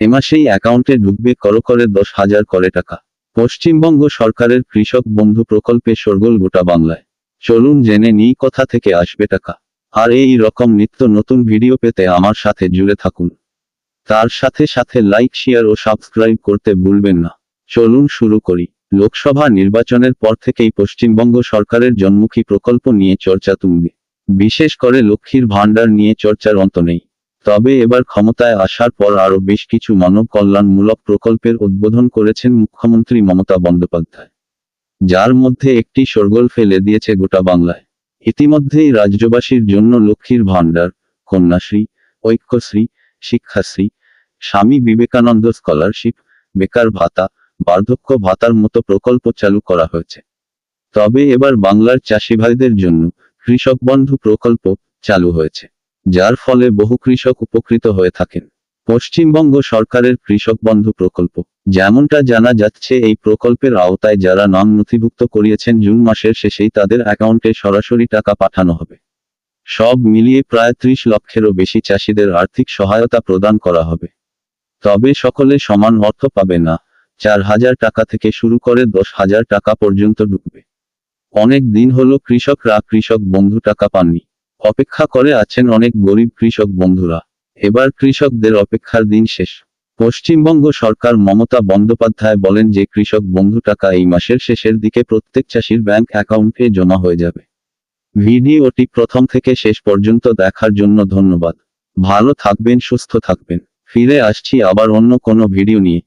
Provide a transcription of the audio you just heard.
এ মাসেই অ্যাকাউন্টে ঢুকবে করো করে দশ হাজার করে টাকা। পশ্চিমবঙ্গ সরকারের কৃষক বন্ধু প্রকল্পে সরগোল গোটা বাংলায়। চলুন জেনে নিই কোথা থেকে আসবে টাকা। আর এই রকম নিত্য নতুন ভিডিও পেতে আমার সাথে জুড়ে থাকুন। তার সাথে সাথে লাইক, শেয়ার ও সাবস্ক্রাইব করতে ভুলবেন না। চলুন শুরু করি। লোকসভা নির্বাচনের পর থেকেই পশ্চিমবঙ্গ সরকারের জন্মুখী প্রকল্প নিয়ে চর্চা তুঙ্গে। বিশেষ করে লক্ষ্মীর ভাণ্ডার নিয়ে চর্চার অন্ত নেই। তবে এবার ক্ষমতায় আসার পর আরও বেশ কিছু মানব কল্যাণমূলক প্রকল্পের উদ্বোধন করেছেন মুখ্যমন্ত্রী মমতা বন্দ্যোপাধ্যায়, যার মধ্যে একটি শোরগোল ফেলে দিয়েছে গোটা বাংলায়। ইতিমধ্যেই রাজ্যবাসীর জন্য লক্ষ্মীর ভাণ্ডার, কন্যাশ্রী, ঐক্যশ্রী, শিক্ষাশ্রী, স্বামী বিবেকানন্দ স্কলারশিপ, বেকার ভাতা, বার্ধক্য ভাতার মতো প্রকল্প চালু করা হয়েছে। তবে এবার বাংলার চাষি ভাইদের জন্য কৃষক বন্ধু প্রকল্প চালু হয়েছে। যার ফলে বহু কৃষক উপকৃত হয়ে থাকেন। পশ্চিমবঙ্গ সরকারের কৃষক বন্ধু প্রকল্প। যেমনটা জানা যাচ্ছে, এই প্রকল্পের আওতায় যারা নাম নথিভুক্ত করিয়েছেন, জুন মাসের শেষেই তাদের অ্যাকাউন্টে সরাসরি টাকা পাঠানো হবে। সব মিলিয়ে প্রায় ত্রিশ লক্ষেরও বেশি চাষিদের আর্থিক সহায়তা প্রদান করা হবে। তবে সকলে সমান অর্থ পাবে না। চার হাজার টাকা থেকে শুরু করে দশ হাজার টাকা পর্যন্ত ঢুকবে অনেক দিন হলো কৃষকরা কৃষক বন্ধু টাকা পাননি। অপেক্ষা করে আছেন অনেক গরিব কৃষক বন্ধুরা। এবার কৃষকদের অপেক্ষার দিন শেষ। পশ্চিমবঙ্গ সরকার মমতা বন্দ্যোপাধ্যায় বলেন যে, কৃষক বন্ধু টাকা এই মাসের শেষের দিকে প্রত্যেক চাষির ব্যাংক অ্যাকাউন্টে জমা হয়ে যাবে। ভিডিওটি প্রথম থেকে শেষ পর্যন্ত দেখার জন্য ধন্যবাদ। ভালো থাকবেন, সুস্থ থাকবেন। ফিরে আসছি আবার অন্য কোনো ভিডিও নিয়ে।